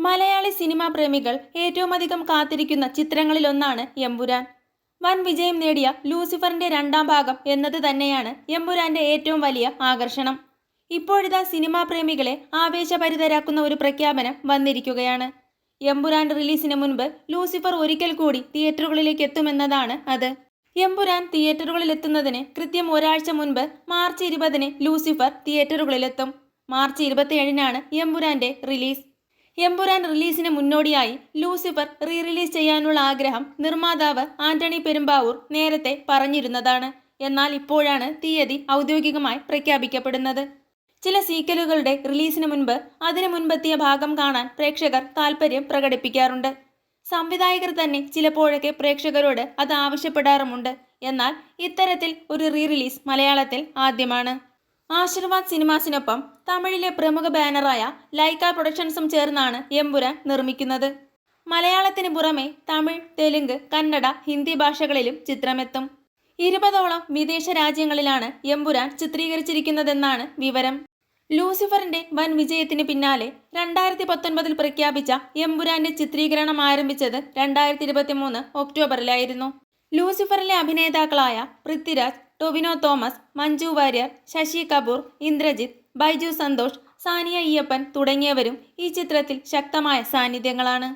Malayali cinema പ്രേമികൾ ഏറ്റവും അധികം കാത്തിരിക്കുന്ന ചിത്രങ്ങളിലൊന്നാണ് എമ്പുരാൻ. വൻ വിജയം നേടിയ ലൂസിഫറിന്റെ രണ്ടാം ഭാഗം എന്നത് തന്നെയാണ് എമ്പുരാന്റെ ഏറ്റവും വലിയ ആകർഷണം. ഇപ്പോഴിതാ സിനിമാ പ്രേമികളെ ആവേശഭരിതരാക്കുന്ന ഒരു പ്രഖ്യാപനം വന്നിരിക്കുകയാണ്. എമ്പുരാൻ റിലീസിന് മുൻപ് ലൂസിഫർ ഒരിക്കൽ കൂടി തിയേറ്ററുകളിലേക്ക് എത്തുമെന്നതാണ് അത്. എമ്പുരാൻ തിയേറ്ററുകളിൽ എത്തുന്നതിന് കൃത്യം ഒരാഴ്ച മുൻപ് മാർച്ച് ഇരുപതിന് ലൂസിഫർ തിയേറ്ററുകളിലെത്തും. മാർച്ച് ഇരുപത്തിയേഴിനാണ് എമ്പുരാന്റെ റിലീസ്. എമ്പുരാൻ റിലീസിന് മുന്നോടിയായി ലൂസിഫർ റീ റിലീസ് ചെയ്യാനുള്ള ആഗ്രഹം നിർമ്മാതാവ് ആന്റണി പെരുമ്പാവൂർ നേരത്തെ പറഞ്ഞിരുന്നതാണ്. എന്നാൽ ഇപ്പോഴാണ് തീയതി ഔദ്യോഗികമായി പ്രഖ്യാപിക്കപ്പെടുന്നത്. ചില സീക്വലുകളുടെ റിലീസിന് മുൻപ് അതിനു മുൻപെത്തിയ ഭാഗം കാണാൻ പ്രേക്ഷകർ താല്പര്യം പ്രകടിപ്പിക്കാറുണ്ട്. സംവിധായകർ തന്നെ ചിലപ്പോഴൊക്കെ പ്രേക്ഷകരോട് അത് ആവശ്യപ്പെടാറുമുണ്ട്. എന്നാൽ ഇത്തരത്തിൽ ഒരു റീ റിലീസ് മലയാളത്തിൽ ആദ്യമാണ്. ആശീർവാദ് സിനിമാസിനൊപ്പം തമിഴിലെ പ്രമുഖ ബാനറായ ലൈക്ക പ്രൊഡക്ഷൻസും ചേർന്നാണ് എമ്പുരാൻ നിർമ്മിക്കുന്നത്. മലയാളത്തിന് പുറമെ തമിഴ് തെലുങ്ക് കന്നഡ ഹിന്ദി ഭാഷകളിലും ചിത്രമെത്തും. ഇരുപതോളം വിദേശ രാജ്യങ്ങളിലാണ് എമ്പുരാൻ ചിത്രീകരിച്ചിരിക്കുന്നതെന്നാണ് വിവരം. ലൂസിഫറിന്റെ വൻ വിജയത്തിന് പിന്നാലെ രണ്ടായിരത്തി പത്തൊൻപതിൽ പ്രഖ്യാപിച്ച എമ്പുരാന്റെ ചിത്രീകരണം ആരംഭിച്ചത് രണ്ടായിരത്തി ഇരുപത്തിമൂന്ന് ഒക്ടോബറിലായിരുന്നു. ലൂസിഫറിലെ അഭിനേതാക്കളായ പൃഥ്വിരാജ് ടൊവിനോ തോമസ് മഞ്ജു വാര്യർ ശശി കപൂർ ഇന്ദ്രജിത്ത് ബൈജു സന്തോഷ് സാനിയ അയ്യപ്പൻ തുടങ്ങിയവരും ഈ ചിത്രത്തിൽ ശക്തമായ സാന്നിധ്യങ്ങളാണ്.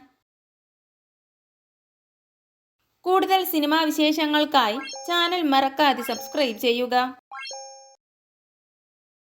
കൂടുതൽ സിനിമാ വിശേഷങ്ങൾക്കായി ചാനൽ മറക്കാതെ സബ്സ്ക്രൈബ് ചെയ്യുക.